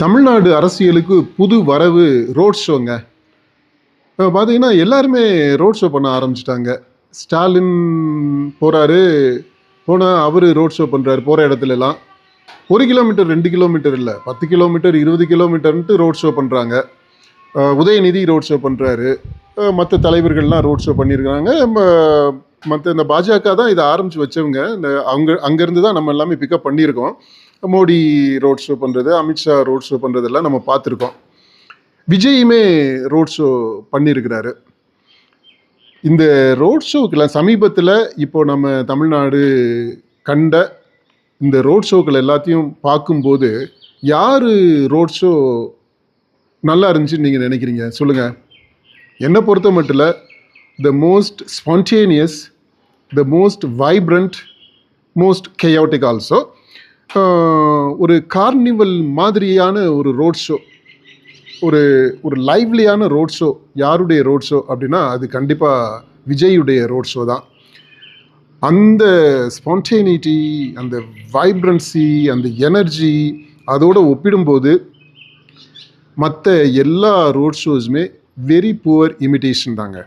தமிழ்நாடு அரசியலுக்கு புது வரவு ரோட் ஷோங்க. இப்போ பார்த்தீங்கன்னா எல்லாருமே ரோட் ஷோ பண்ண ஆரம்பிச்சிட்டாங்க. ஸ்டாலின் போகிறாரு போனால் அவர் ரோட் ஷோ பண்ணுறாரு போகிற இடத்துலலாம். ஒரு கிலோமீட்டர் ரெண்டு கிலோமீட்டர் இல்லை பத்து கிலோமீட்டர் இருபது கிலோமீட்டர்ன்ட்டு ரோட் ஷோ பண்ணுறாங்க உதயநிதி ரோட் ஷோ பண்ணுறாரு மற்ற தலைவர்கள்லாம் ரோட் ஷோ பண்ணியிருக்கிறாங்க மற்ற இந்த பாஜக தான் இதை ஆரம்பித்து வச்சவங்க. இந்த அவங்க அங்கேருந்து தான் நம்ம எல்லாமே பிக்கப் பண்ணியிருக்கோம். மோடி ரோட் ஷோ பண்ணுறது அமித்ஷா ரோட் ஷோ பண்ணுறதெல்லாம் நம்ம பார்த்துருக்கோம். விஜயுமே ரோட் ஷோ பண்ணியிருக்கிறாரு. இந்த ரோட் ஷோக்கெல்லாம் சமீபத்தில் இப்போ நம்ம தமிழ்நாடு கண்ட இந்த ரோட் ஷோக்கள் எல்லாத்தையும் பார்க்கும்போது யார் ரோட் ஷோ நல்லா இருந்துச்சுன்னு நீங்கள் நினைக்கிறீங்க? சொல்லுங்கள் என்னை பொறுத்த மட்டும் இல்லை the most spontaneous the most vibrant most chaotic also ஒரு கார்னிவல் மாதிரியான ஒரு ரோட் ஷோ ஒரு ஒரு லைவ்லியான ரோட் ஷோ யாருடைய ரோட் ஷோ அப்படின்னா அது கண்டிப்பாக விஜயுடைய ரோட் ஷோ தான். அந்த ஸ்பான்டேனிட்டி அந்த வைப்ரன்சி அந்த எனர்ஜி அதோடு ஒப்பிடும்போது மற்ற எல்லா ரோட் ஷோஸுமே வெரி புவர் இமிட்டேஷன் தாங்க.